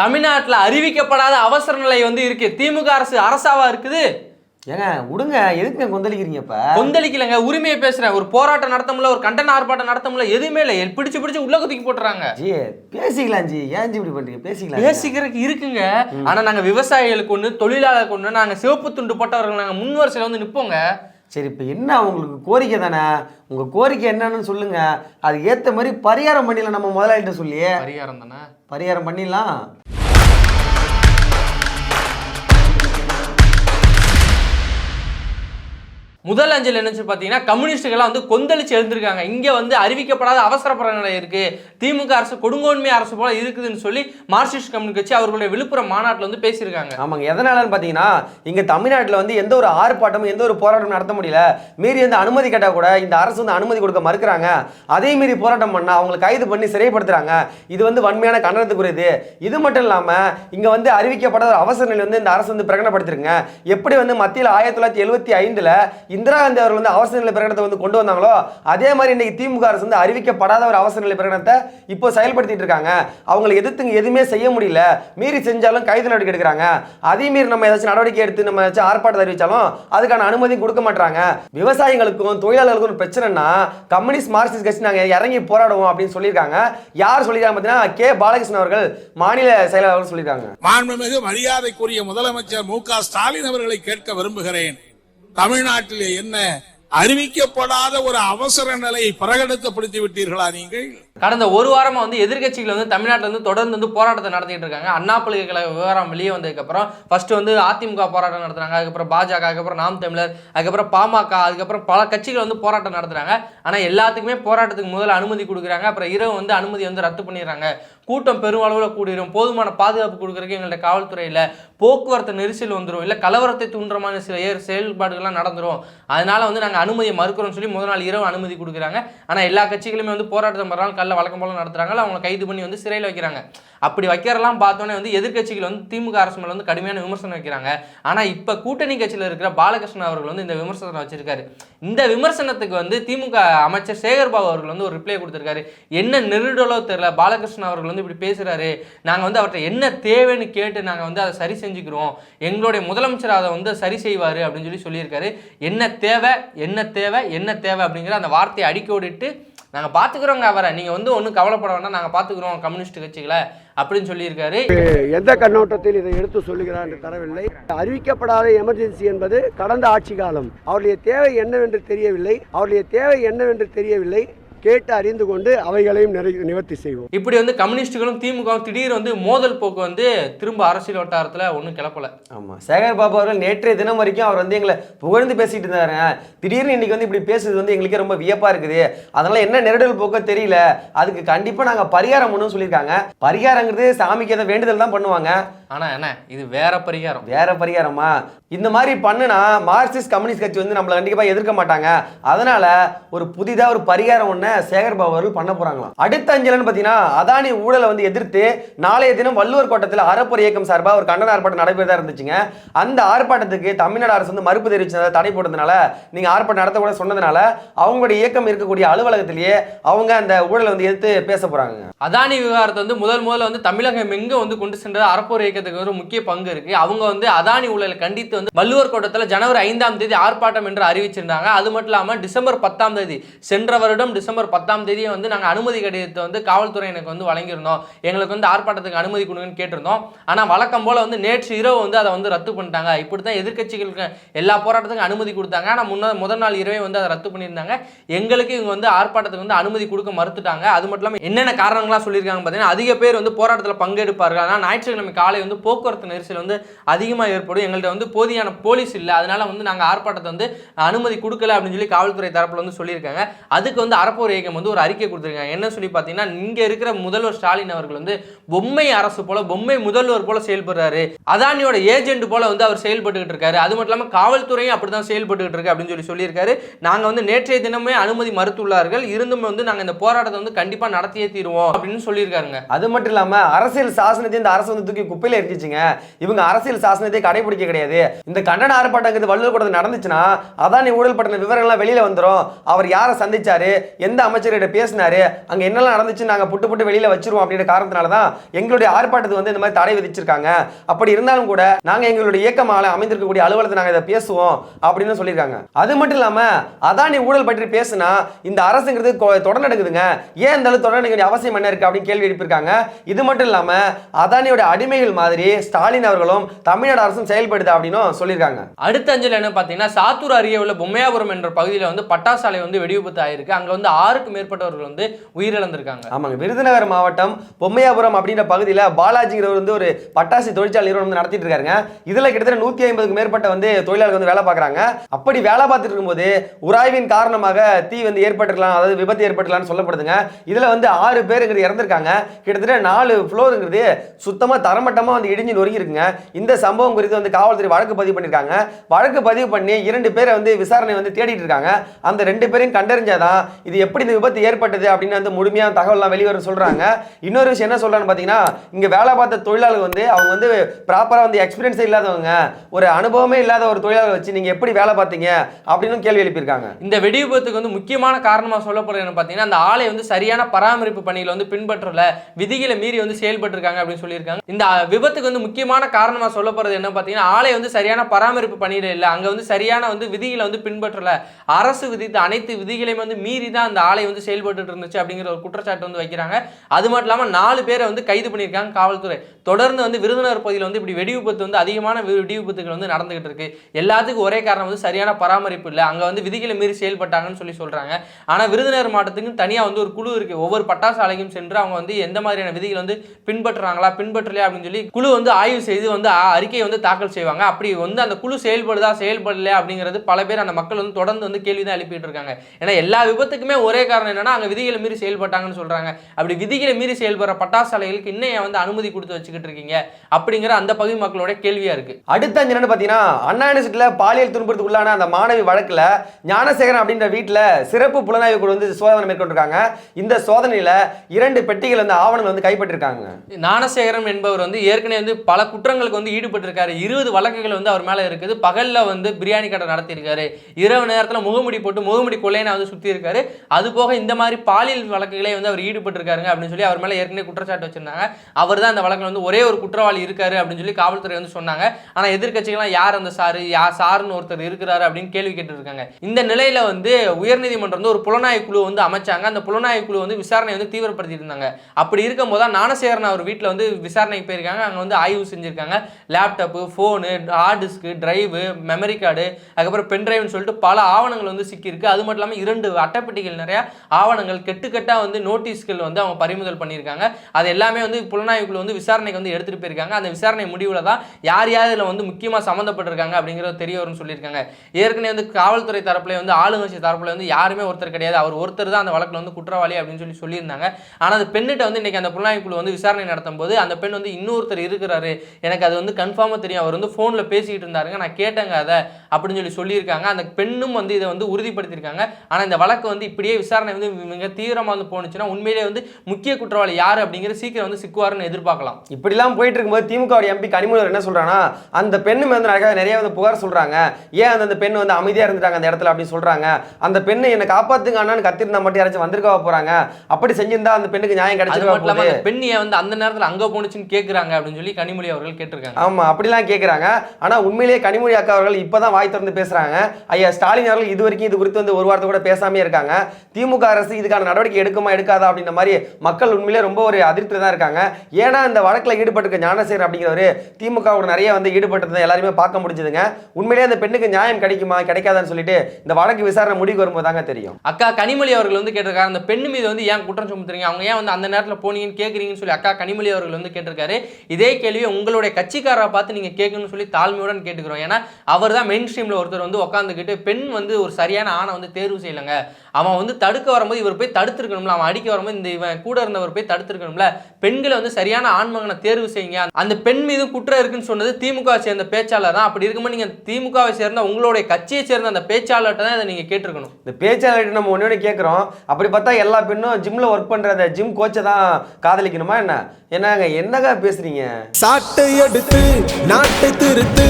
தமிழ்நாட்டில் அறிவிக்கப்படாத அவசர நிலை வந்து இருக்கு. திமுக அரசு அரசாவா இருக்குது? ஏங்க விடுங்க. எதுக்குங்க கொந்தளிக்கிறீங்க இப்ப கொந்தளிக்கலைங்க. உரிமையை பேசுறேன். ஒரு போராட்டம் நடத்த முடியல ஒரு கண்டன ஆர்ப்பாட்டம் நடத்த முடியல எதுவுமே இல்லை. பிடிச்சு பிடிச்சு உள்ள குதிக்கி போட்டுறாங்க. ஜி பேசிக்கலாம் ஜி. ஏன் ஜி இப்படி பண்றீங்க? பேசிக்கலாம் பேசிக்கிறதுக்கு இருக்குங்க. ஆனா நாங்க விவசாயிகளுக்கு ஒண்ணு தொழிலாளருக்கு ஒண்ணு நாங்க சிவப்பு துண்டு போட்டவர்கள் நாங்க முன் வரிசையில வந்து நிப்போங்க. சரி இப்போ என்ன உங்களுக்கு கோரிக்கை தானே? உங்க கோரிக்கை என்னன்னு சொல்லுங்க. அதுக்கு ஏத்த மாதிரி பரிகாரம் பண்ணிடலாம் நம்ம முதலாளிகிட்ட சொல்லி பரிகாரம் தானே? பரிகாரம் பண்ணிடலாம். முதல் அஞ்சல் என்னச்சு பார்த்தீங்கன்னா கம்யூனிஸ்டுகள்லாம் வந்து கொந்தளிச்சு எழுந்திருக்காங்க. இங்கே வந்து அறிவிக்கப்படாத அவசர பிரகடனை இருக்குது திமுக அரசு கொடுங்கோன்மை அரசு போல இருக்குதுன்னு சொல்லி மார்க்சிஸ்ட் கம்யூனிஸ்ட் கட்சி அவர்களுடைய விழுப்புரம் மாநாட்டில் வந்து பேசியிருக்காங்க. ஆமாங்க. எதனாலன்னு பார்த்தீங்கன்னா இங்கே தமிழ்நாட்டில் வந்து எந்த ஒரு ஆர்ப்பாட்டமும் எந்த ஒரு போராட்டமும் நடத்த முடியல. மீறி வந்து அனுமதி கேட்டால் கூட இந்த அரசு வந்து அனுமதி கொடுக்க மறுக்கிறாங்க. அதே மீறி போராட்டம் பண்ணால் அவங்களை கைது பண்ணி சிறைப்படுத்துகிறாங்க இது வந்து வன்மையான கண்டனத்துக்குரியது. இது மட்டும் இல்லாமல் இங்கே வந்து அறிவிக்கப்படாத அவசர நிலை வந்து இந்த அரசு வந்து பிரகடனப்படுத்திருங்க எப்படி வந்து மத்தியில் ஆயிரத்தி தொள்ளாயிரத்தி எழுபத்தி ஐந்தில் இந்திரா காந்தி அவர்கள் வந்து அவசர நிலை பிரகடனத்தை வந்து கொண்டு வந்தாங்களோ அதே மாதிரி இன்னைக்கு திமுக அரசு வந்து அறிவிக்கப்படாத ஒரு அவசர நிலை பிரகடனத்தை இப்போ செயல்படுத்திட்டு இருக்காங்க. அவங்களை எதிர்த்து எதுவுமே செய்ய முடியல. மீறி செஞ்சாலும் கைது நடவடிக்கை எடுக்கிறாங்க. அதே மீறி நம்ம ஏதாச்சும் நடவடிக்கை எடுத்து நம்ம ஏதாச்சும் ஆர்ப்பாட்டம் அறிவிச்சாலும் அதுக்கான அனுமதி கொடுக்க மாட்டாங்க விவசாயிகளுக்கும் தொழிலாளர்களுக்கும் ஒரு பிரச்சனைனா கம்யூனிஸ்ட் மார்க்சிஸ்ட் கட்சி நாங்கள் இறங்கி போராடுவோம் அப்படின்னு சொல்லியிருக்காங்க. யார் சொல்லியிருக்காங்க பார்த்தீங்கன்னா கே. பாலகிருஷ்ணன் அவர்கள் மாநில செயலாளர் சொல்லியிருக்காங்க. மாண்புமிகு மரியாதைக்குரிய முதலமைச்சர் மு க ஸ்டாலின் அவர்களை கேட்க விரும்புகிறேன். தமிழ்நாட்டிலே என்ன அறிவிக்கப்படாத ஒரு அவசர நிலையை பிரகடனப்படுத்தி விட்டீர்களா நீங்கள்? கடந்த ஒரு வாரமாக வந்து எதிர்க்கட்சிகள் வந்து தமிழ்நாட்டில் வந்து தொடர்ந்து வந்து போராட்டத்தை நடத்திட்டு இருக்காங்க. அண்ணா பல்கலைக்கழக விவகாரம் வெளியே வந்ததுக்கப்புறம் ஃபர்ஸ்ட் வந்து அதிமுக போராட்டம் நடத்துறாங்க. அதுக்கப்புறம் பாஜக அதுக்கப்புறம் நாம் தமிழர் அதுக்கப்புறம் பாமக அதுக்கப்புறம் பல கட்சிகள் வந்து போராட்டம் நடத்துறாங்க. ஆனால் எல்லாத்துக்குமே போராட்டத்துக்கு முதல்ல அனுமதி கொடுக்குறாங்க. அப்புறம் இரவு வந்து அனுமதி வந்து ரத்து பண்ணிடுறாங்க. கூட்டம் பெருமளவில் கூடிரும். போதுமான பாதுகாப்பு கொடுக்குறதுக்கு எங்கள்கிட்ட காவல்துறையில் போக்குவரத்து நெரிசல் வந்துடும் இல்லை கலவரத்தை தூண்டுறமான சில ஏ- செயல்பாடுகள்லாம் நடந்துடும் அதனால் வந்து நாங்கள் அனுமதியை மறுக்கிறோம்னு சொல்லி முதல் நாள் இரவு அனுமதி கொடுக்குறாங்க. ஆனால் எல்லா கட்சிகளுமே வந்து போராட்டத்தை மறுநாள் காலைல வழக்கம் போல் நடத்துகிறாங்களோ அவங்களை கைது பண்ணி வந்து சிறையில் வைக்கிறாங்க. அப்படி வைக்கிறதெல்லாம் பார்த்தோன்னே வந்து எதிர்க்கட்சிகள் வந்து திமுக அரசு மேலே வந்து கடுமையான விமர்சனம் வைக்கிறாங்க. ஆனால் இப்போ கூட்டணி கட்சியில் இருக்கிற பாலகிருஷ்ணன் அவர்கள் வந்து இந்த விமர்சனம் வச்சிருக்காரு. இந்த விமர்சனத்துக்கு வந்து திமுக அமைச்சர் சேகர்பாபு அவர்கள் வந்து ஒரு ரிப்ளை கொடுத்துருக்காரு. என்ன நெருடலோ தெரியல பாலகிருஷ்ணன் அவர்கள் வந்து இப்படி பேசுகிறாரு நாங்கள் வந்து அவர்கிட்ட என்ன தேவைன்னு கேட்டு நாங்கள் வந்து அதை சரி செஞ்சுக்கிறோம். எங்களுடைய முதலமைச்சர் அதை வந்து சரி செய்வார் அப்படின்னு சொல்லி சொல்லியிருக்காரு. என்ன தேவை என்ன தேவை என்ன தேவை அப்படிங்கிற அந்த வார்த்தையை அடிக்கோடிட்டு நாங்கள் பார்த்துக்குறோங்க அவரை. நீங்கள் வந்து ஒன்றும் கவலைப்பட வேண்டாம். நாங்கள் பார்த்துக்குறோம் கம்யூனிஸ்ட் கட்சிகளை அப்படின்னு சொல்லியிருக்காரு. எந்த கண்ணோட்டத்தில் இதை எடுத்து சொல்லுகிறார் என்று தரவில்லை. அறிவிக்கப்படாத எமர்ஜென்சி என்பது கடந்த ஆட்சி காலம். அவருடைய தேவை என்னவென்று தெரியவில்லை. அவருடைய தேவை என்னவென்று தெரியவில்லை. கேட்டு அறிந்து கொண்டு அவைகளையும் நிறை நிவர்த்தி செய்வோம். இப்படி வந்து கம்யூனிஸ்டுகளும் திமுகவும் திடீர் வந்து மோதல் போக்கு வந்து திரும்ப அரசியல் வட்டாரத்தில் ஒன்றும் கிளப்பல. ஆமா. சேகர் பாபு அவர்கள் நேற்றைய தினம் வரைக்கும் அவர் வந்து எங்களை புகழ்ந்து பேசிட்டு இருந்தாரு திடீர்னு இன்னைக்கு வந்து இப்படி பேசுறது வந்து எங்களுக்கே ரொம்ப வியப்பா இருக்குது. அதனால என்ன நெருடல் போக்கோ தெரியல. அதுக்கு கண்டிப்பா நாங்க பரிகாரம் பண்ணணும்னு சொல்லியிருக்காங்க. பரிகாரங்கிறது சாமிக்கு ஏதோ வேண்டுதல் தான் பண்ணுவாங்க. ஆனால் என்ன இது வேற பரிகாரம். வேற பரிகாரமா? இந்த மாதிரி பண்ணுனா மார்க்சிஸ்ட் கம்யூனிஸ்ட் கட்சி வந்து நம்மளை கண்டிப்பா எதிர்க்க மாட்டாங்க. அதனால ஒரு புதிதா ஒரு பரிகாரம் ஒண்ணு சேகர் பாபு அவர்கள் பண்ண போறாங்களாம். அடுத்த அஞ்சலன்னு பாத்தீங்கன்னா அதானி ஊழலை வந்து எதிர்த்து நாளைய தினம் வள்ளுவர் கோட்டத்தில் அறப்பொரு இயக்கம் சார்பா ஒரு கண்டன ஆர்ப்பாட்டம் நடைபெறதா இருந்துச்சுங்க. அந்த ஆர்ப்பாட்டத்துக்கு தமிழ்நாடு அரசு வந்து மறுப்பு தெரிவிச்சதை தடை போட்டதுனால நீங்க ஆர்ப்பாட்டம் நடத்தக்கூட சொன்னதுனால அவங்களுடைய இயக்கம் இருக்கக்கூடிய அலுவலகத்திலேயே அவங்க அந்த ஊழலை வந்து எதிர்த்து பேச போறாங்க அதானி விவகாரத்தை வந்து முதல் முதல்ல வந்து தமிழகம் எங்க வந்து கொண்டு சென்றது அறப்போர் இயக்கத்துக்கு ஒரு முக்கிய பங்கு இருக்கு. அவங்க வந்து அதானி ஊழலை கண்டித்து வந்து வள்ளுவர் கோட்டத்தில் ஜனவரி ஐந்தாம் தேதி ஆர்ப்பாட்டம் என்று அறிவிச்சிருந்தாங்க. அது மட்டும் இல்லாமல் டிசம்பர் பத்தாம் தேதி சென்ற வருடம் டிசம்பர் பத்தாம் தேதியை வந்து நாங்கள் அனுமதி கடிதத்தை வந்து காவல்துறையினருக்கு வந்து வழங்கியிருந்தோம். எங்களுக்கு வந்து ஆர்ப்பாட்டத்துக்கு அனுமதி கொடுங்கன்னு கேட்டிருந்தோம். ஆனால் வழக்கம் போல வந்து நேற்று இரவு வந்து அதை வந்து ரத்து பண்ணிட்டாங்க. இப்படி தான் எதிர்க்கட்சிகளுக்கு எல்லா போராட்டத்துக்கும் அனுமதி கொடுத்தாங்க. ஆனால் முன்ன முதல் நாள் இரவே வந்து அதை ரத்து பண்ணியிருந்தாங்க. எங்களுக்கு இவங்க வந்து ஆர்ப்பாட்டத்துக்கு வந்து அனுமதி கொடுக்க மறுத்துட்டாங்க. அது மட்டும் இல்லாமல் என்னென்ன காரணங்களாக சொல்லியிருக்காங்க பார்த்தீங்கன்னா அதிக பேர் வந்து போராட்டத்தில் பங்கெடுப்பார்கள். ஆனால் ஞாயிற்றுக்கிழமை காலை வந்து போக்குவரத்து நெரிசல் வந்து அதிகமாக ஏற்படும். எங்கள்கிட்ட வந்து போதியான போலீஸ் இல்லை. அதனால வந்து நாங்கள் ஆர்ப்பாட்டத்தை வந்து அனுமதி கொடுக்கல அப்படின்னு சொல்லி காவல்துறை தரப்பில் வந்து சொல்லியிருக்காங்க. அதுக்கு வந்து அறப்போர் இயக்கம் வந்து ஒரு அறிக்கை கொடுத்துருக்காங்க. என்ன சொல்லி பார்த்தீங்கன்னா இங்கே இருக்கிற முதல்வர் ஸ்டாலின் அவர்கள் வந்து பொம்மை அரசு போல பொம்மை முதல்வர் போல செயல்படுறாரு. அதானியோட ஏஜென்ட் போல வந்து அவர் செயல்பட்டுக்கிட்டு இருக்காரு. அது மட்டும் இல்லாமல் காவல்துறையும் அப்படி தான் செயல்பட்டுக்கிட்டு இருக்கு அப்படின்னு சொல்லி சொல்லியிருக்காரு. நாங்கள் வந்து நேற்றைய தினமே அனுமதி மறுத்துள்ளார்கள். இருந்தும் வந்து நாங்கள் இந்த போராட்டத்தை வந்து கண்டிப்பாக நடத்தியே தீருவோம் அப்படின்னு சொல்லியிருக்காருங்க. அது மட்டும் இல்லாமல் அரசியல் சாசனத்தை இந்த அரசு வந்து தூக்கி குப்பையில் தீயில இருந்துச்சுங்க இவங்க அரசியல் சாசனத்தை கடைபிடிக்க கிடையாது. இந்த கண்டன ஆர்ப்பாட்டங்கிறது வள்ளுவர் கூட நடந்துச்சுன்னா அதானி ஊழல் பட்டின விவரங்கள்லாம் வெளியில வந்துடும் அவர் யாரை சந்திச்சாரு? எந்த அமைச்சர்கிட்ட பேசினாரு? அங்கே என்னெல்லாம் நடந்துச்சுன்னு நாங்கள் புட்டு புட்டு வெளியில வச்சிருவோம் அப்படின்ற காரணத்தினால தான் எங்களுடைய ஆர்ப்பாட்டத்துக்கு வந்து இந்த மாதிரி தடை விதிச்சிருக்காங்க. அப்படி இருந்தாலும் கூட நாங்கள் எங்களுடைய இயக்கமாக அமைந்திருக்கக்கூடிய அலுவலகத்தை நாங்கள் இதை பேசுவோம் அப்படின்னு சொல்லியிருக்காங்க. அது மட்டும் இல்லாமல் அதானி ஊழல் பற்றி பேசுனா இந்த அரசுங்கிறது கொ- தொடர் நடக்குதுங்க ஏன் இந்த அளவு தொடர் நடக்க அவசியம் என்ன இருக்கு அப்படின்னு கேள்வி எழுப்பியிருக்காங்க. இது மட்டும் இல்லாமல் அதானியோட அடிமைகள் மாதிரி ஸ்டாலின் அவர்களும் தமிழ்நாடு அரசும் செயல்படுது அப்படின்னும் சொல்லியிருக்காங்க. அடுத்த அஞ்சல் என்ன பார்த்தீங்கன்னா சாத்தூர் அருகே உள்ள பொம்மையாபுரம் என்ற பகுதியில் வந்து பட்டாசாலை வந்து வெடிவிபத்து ஆயிருக்கு. அங்கே வந்து ஆறுக்கு மேற்பட்டவர்கள் வந்து உயிரிழந்திருக்காங்க. ஆமாங்க விருதுநகர் மாவட்டம் பொம்மையாபுரம் அப்படின்ற பகுதியில் பாலாஜிங்கிறவர் வந்து ஒரு பட்டாசு தொழிற்சாலை நிறுவனம் வந்து நடத்திட்டு இருக்காருங்க. இதுல கிட்டத்தட்ட நூத்தி ஐம்பதுக்கு மேற்பட்ட வந்து தொழிலாளர்கள் வந்து வேலை பார்க்குறாங்க. அப்படி வேலை பார்த்துட்டு இருக்கும்போது உராய்வின் காரணமாக தீ வந்து ஏற்பட்டிருக்கலாம் அதாவது விபத்து ஏற்பட்டிருக்கலாம்னு சொல்லப்படுதுங்க. இதுல வந்து ஆறு பேருங்கிறது இறந்திருக்காங்க. கிட்டத்தட்ட நாலு ஃப்ளோருங்கிறது சுத்தமா தரமட்டமா வந்து இடிஞ்சு நொறுங்கி இருக்குங்க இந்த சம்பவம் குறித்து வந்து காவல்துறை வழக்கு பதிவு பண்ணியிருக்காங்க வழக்கு பதிவு பண்ணி இரண்டு பேரை வந்து விசாரணை வந்து தேடிட்டு இருக்காங்க. அந்த ரெண்டு பேரையும் கண்டறிஞ்சாதான் இது எப்படி இந்த விபத்து ஏற்பட்டது அப்படின்னு வந்து முழுமையான தகவல்லாம் வெளிவரும் சொல்றாங்க. இன்னொரு விஷயம் என்ன சொல்கிறான்னு பார்த்தீங்கன்னா இங்க வேலை பார்த்த தொழிலாளர்கள் வந்து அவங்க வந்து ப்ராப்பராக வந்து எக்ஸ்பீரியன்ஸே இல்லாதவங்க. ஒரு அனுபவமே இல்லாத ஒரு தொழிலாளர் வச்சு நீங்க எப்படி வேலை பார்த்தீங்க அப்படின்னு கேள்வி எழுப்பியிருக்காங்க. இந்த வெடி விபத்துக்கு வந்து முக்கியமான காரணமாக சொல்லப்படுறது பார்த்தீங்கன்னா அந்த ஆலை வந்து சரியான பராமரிப்பு பணிகளை வந்து பின்பற்றல. விதிகளை மீறி வந்து செயல்பட்டிருக்காங்க அப்படின்னு சொல்லியிருக்காங்க. இந்த விபத்து விபத்துக்கு வந்து முக்கியமான காரணமாக சொல்லப்படுறது என்ன பார்த்தீங்கன்னா ஆலை வந்து சரியான பராமரிப்பு பணியில இல்லை. அங்கே வந்து சரியான வந்து விதிகளை வந்து பின்பற்றல. அரசு விதித்த அனைத்து விதிகளையும் வந்து மீறி தான் அந்த ஆலை வந்து செயல்பட்டு இருந்துச்சு அப்படிங்கிற ஒரு குற்றச்சாட்டு வந்து வைக்கிறாங்க. அது மட்டும் இல்லாமல் நாலு பேரை வந்து கைது பண்ணியிருக்காங்க காவல்துறை. தொடர்ந்து வந்து விருதுநகர் பகுதியில் வந்து இப்படி வெடி விபத்து வந்து அதிகமான வெடி விபத்துகள் வந்து நடந்துகிட்டு இருக்கு. எல்லாத்துக்கும் ஒரே காரணம் வந்து சரியான பராமரிப்பு இல்லை. அங்கே வந்து விதிகளை மீறி செயல்பட்டாங்கன்னு சொல்லி சொல்கிறாங்க ஆனால் விருதுநகர் மாவட்டத்துக்கும் தனியாக வந்து ஒரு குழு இருக்குது ஒவ்வொரு பட்டாசு ஆலைக்கும் சென்று அவங்க வந்து எந்த மாதிரியான விதிகள் வந்து பின்பற்றுறாங்களா பின்பற்றலையா அப்படின்னு சொல்லி குழு வந்து ஆய்வு செய்து வந்து அறிக்கையை வந்து தாக்கல் செய்வாங்க. அப்படி வந்து அந்த குழு செயல்படுதா செயல்படலையா அப்படிங்கிறது பல பேர் அந்த மக்கள் வந்து தொடர்ந்து வந்து கேள்வி தான் எழுப்பிட்டு இருக்காங்க ஏன்னா எல்லா விபத்துக்குமே ஒரே காரணம் என்னன்னா அங்கே விதிகளை மீறி செயல்பட்டாங்கன்னு சொல்றாங்க. அப்படி விதிகளை மீறி செயல்படுற பட்டாசு ஆலைகளுக்கு இன்னும் வந்து அனுமதி கொடுத்து வச்சுக்கிட்டு இருக்கீங்க அப்படிங்கிற அந்த பகுதி மக்களோட கேள்வியா இருக்கு. அடுத்த அஞ்சு என்னன்னு பார்த்தீங்கன்னா அண்ணா யூனிவர்சிட்டியில் பாலியல் துன்புறுத்துக்கு உள்ளான அந்த மாணவி வழக்கில் ஞானசேகரன் அப்படின்ற வீட்டில் சிறப்பு புலனாய்வு குழு வந்து சோதனை மேற்கொண்டிருக்காங்க. இந்த சோதனையில் இரண்டு பெட்டிகள் வந்து ஆவணங்கள் வந்து கைப்பற்றிருக்காங்க. ஞானசேகரன் என்பவர் வந்து ஏற்கனவே ஏற்கனவே வந்து பல குற்றங்களுக்கு வந்து ஈடுபட்டிருக்காரு. இருபது வழக்குகள் வந்து அவர் மேலே இருக்குது. பகலில் வந்து பிரியாணி கடை நடத்தியிருக்காரு. இரவு நேரத்தில் முகமுடி போட்டு முகமுடி கொள்ளையனை வந்து சுற்றி இருக்காரு அது போக இந்த மாதிரி பாலியல் வழக்குகளே வந்து அவர் ஈடுபட்டிருக்காருங்க அப்படின்னு சொல்லி அவர் மேலே ஏற்கனவே குற்றச்சாட்டு வச்சிருந்தாங்க. அவர் தான் அந்த வழக்கில் வந்து ஒரே ஒரு குற்றவாளி இருக்காரு அப்படின்னு சொல்லி காவல்துறை வந்து சொன்னாங்க. ஆனால் எதிர்க்கட்சிகள்லாம் யார் அந்த சாரு யார் சாருன்னு ஒருத்தர் இருக்கிறாரு அப்படின்னு கேள்வி கேட்டுருக்காங்க. இந்த நிலையில் வந்து உயர்நீதிமன்றம் வந்து ஒரு புலனாய்வு குழு வந்து அமைச்சாங்க. அந்த புலனாய்வு குழு வந்து விசாரணை வந்து தீவிரப்படுத்திட்டு இருந்தாங்க. அப்படி இருக்கும்போது தான் ஞானசேகரன் அவர் வீட்டில் வந்து விசாரணைக்கு போயிருக்காங்க. அங்கே வந்து ஆய்வு செஞ்சுருக்காங்க. Laptop phone hard disk drive memory card அதுக்கப்புறம் பென் ட்ரைவ்னு சொல்லிட்டு பல ஆவணங்கள் வந்து சிக்கியிருக்கு. அது மட்டும் இல்லாமல் இரண்டு அட்டைப்பெட்டிகள் நிறையா ஆவணங்கள் கெட்டுக்கட்டாக வந்து நோட்டீஸ்கள் வந்து அவங்க பறிமுதல் பண்ணியிருக்காங்க. அது எல்லாமே வந்து புலனாய்வுக்குள்ள வந்து விசாரணைக்கு வந்து எடுத்துகிட்டு போயிருக்காங்க. அந்த விசாரணை முடிவில் தான் யார் யார் இதில் வந்து முக்கியமாக சம்மந்தப்பட்டிருக்காங்க அப்படிங்கிறது தெரிய வரும்னு சொல்லியிருக்காங்க. ஏற்கனவே வந்து காவல்துறை தரப்புல வந்து ஆளுங்கட்சி தரப்புல வந்து யாருமே ஒருத்தர் கிடையாது. அவர் ஒருத்தர் தான் அந்த வழக்கில் வந்து குற்றவாளி அப்படின்னு சொல்லி சொல்லியிருந்தாங்க. ஆனால் அந்த பெண்ணிட்ட வந்து இன்னைக்கு அந்த புலனாய்வு குழு வந்து விசாரணை நடத்தும் போது அந்த பெண் வந்து இன்னொருத்தர் இருக்கிறாரு. எனக்கு அது வந்து கன்ஃபார்மாக தெரியும். அவர் வந்து ஃபோனில் பேசிக்கிட்டு இருந்தாருங்க. நான் கேட்டேங்க அதை. அப்படின்னு சொல்லி சொல்லியிருக்காங்க. அந்த பெண்ணும் வந்து இதை வந்து உறுதிப்படுத்தியிருக்காங்க. ஆனால் இந்த வழக்கு வந்து இப்படியே விசாரணை வந்து மிக தீவிரமாக வந்து போணுச்சுன்னா உண்மையிலேயே வந்து முக்கிய குற்றவாளி யார் அப்படிங்கிறது சீக்கிரம் வந்து சிக்குவாருன்னு எதிர்பார்க்கலாம். இப்படிலாம் போயிட்டு இருக்கும்போது திமுக எம்பி கனிமொழி என்ன சொல்றாங்கன்னா அந்த பெண்ணு வந்து நிறைய நிறைய வந்து புகார் சொல்றாங்க. ஏன் அந்த பெண் வந்து அமைதியா இருந்துட்டாங்க அந்த இடத்துல அப்படின்னு சொல்றாங்க. அந்த பெண்ணு என்னை காப்பாத்துங்க அண்ணான்னு கத்திருந்தா மட்டும் யாராச்சும் வந்திருக்கவா போறாங்க? அப்படி செஞ்சிருந்தா அந்த பெண்ணுக்கு நியாயம் கிடைச்சிருக்கா பெண் ஏன் வந்து அந்த நேரத்தில் அங்கே போணுச்சுன்னு கேட்குறாங்க அப்படின்னு சொல்லி கனிமொழி அவர்கள் கேட்டிருக்காங்க. ஆமா அப்படிலாம் கேக்குறாங்க. ஆனா உண்மையிலேயே கனிமொழி அக்கா அவர்கள் இப்பதான் வாய் திறந்து பேசுறாங்க. ஐயா ஸ்டாலின் அவர்கள் இது வரைக்கும் இது குறித்து வந்து ஒரு வார்த்தை கூட பேசாமே இருக்காங்க. திமுக அரசு இதுக்கான நடவடிக்கை எடுக்குமா எடுக்காதா அப்படின்ற மாதிரி மக்கள் உண்மையிலே ரொம்ப ஒரு அதிருப்தியில் தான் இருக்காங்க. ஏன்னா இந்த வழக்கில் ஈடுபட்டிருக்க ஞானசேகர் அப்படிங்கிறவர் திமுகவோட நிறைய வந்து ஈடுபட்டதை எல்லாருமே பார்க்க முடிஞ்சதுங்க. உண்மையிலேயே அந்த பெண்ணுக்கு நியாயம் கிடைக்குமா கிடைக்காதான்னு சொல்லிட்டு இந்த வழக்கு விசாரணை முடிவு வரும்போது தாங்க தெரியும். அக்கா கனிமொழி அவர்கள் வந்து கேட்டிருக்காரு அந்த பெண் மீது வந்து ஏன் குற்றம் சுமத்துறீங்க? அவங்க ஏன் வந்து அந்த நேரத்தில் போனீங்கன்னு கேட்குறீங்கன்னு சொல்லி அக்கா கனிமொழி அவர்கள் வந்து கேட்டிருக்காரு. இதே கேள்வியை உங்களுடைய கட்சிக்காரரை பார்த்து நீங்கள் கேட்கணும்னு சொல்லி தாழ்மையுடன் கேட்டுக்கிறோம். ஏன்னா அவர் தான் மெயின் ஸ்ட்ரீமில் ஒருத்தர் வந்து உட்காந்துக்கிட்டு பெண் வந்து ஒரு சரியான ஆணை வந்து தேர்வு செய்யலைங்க. அவன் வந்து தடுக்க வரும்போது இவர் போய் தடுத்திருக்கணும்ல அவன் அடிக்க வரும்போது இந்த இவன் கூட இருந்தவர் போய் தடுத்திருக்கணும்ல. பெண்களை வந்து சரியான ஆண்மகனை தேர்வு செய்யுங்க. அந்த பெண் மீது குற்றம் இருக்குன்னு சொன்னது திமுக வை சேர்ந்த பேச்சாளர் தான். அப்படி இருக்கும்போது நீங்க திமுகவை சேர்ந்த உங்களுடைய கட்சியை சேர்ந்த அந்த பேச்சாளர்கிட்ட தான் இதை நீங்க கேட்டிருக்கணும். இந்த பேச்சாளர்கிட்ட நம்ம ஒன்று கேட்குறோம். அப்படி பார்த்தா எல்லா பெண்ணும் ஜிம்ல ஒர்க் பண்ற அந்த ஜிம் கோச்சை தான் காதலிக்கணுமா என்ன? என்னங்க என்னங்க பேசுறீங்க? சாட்டை எடுத்து நாட்டை திருத்து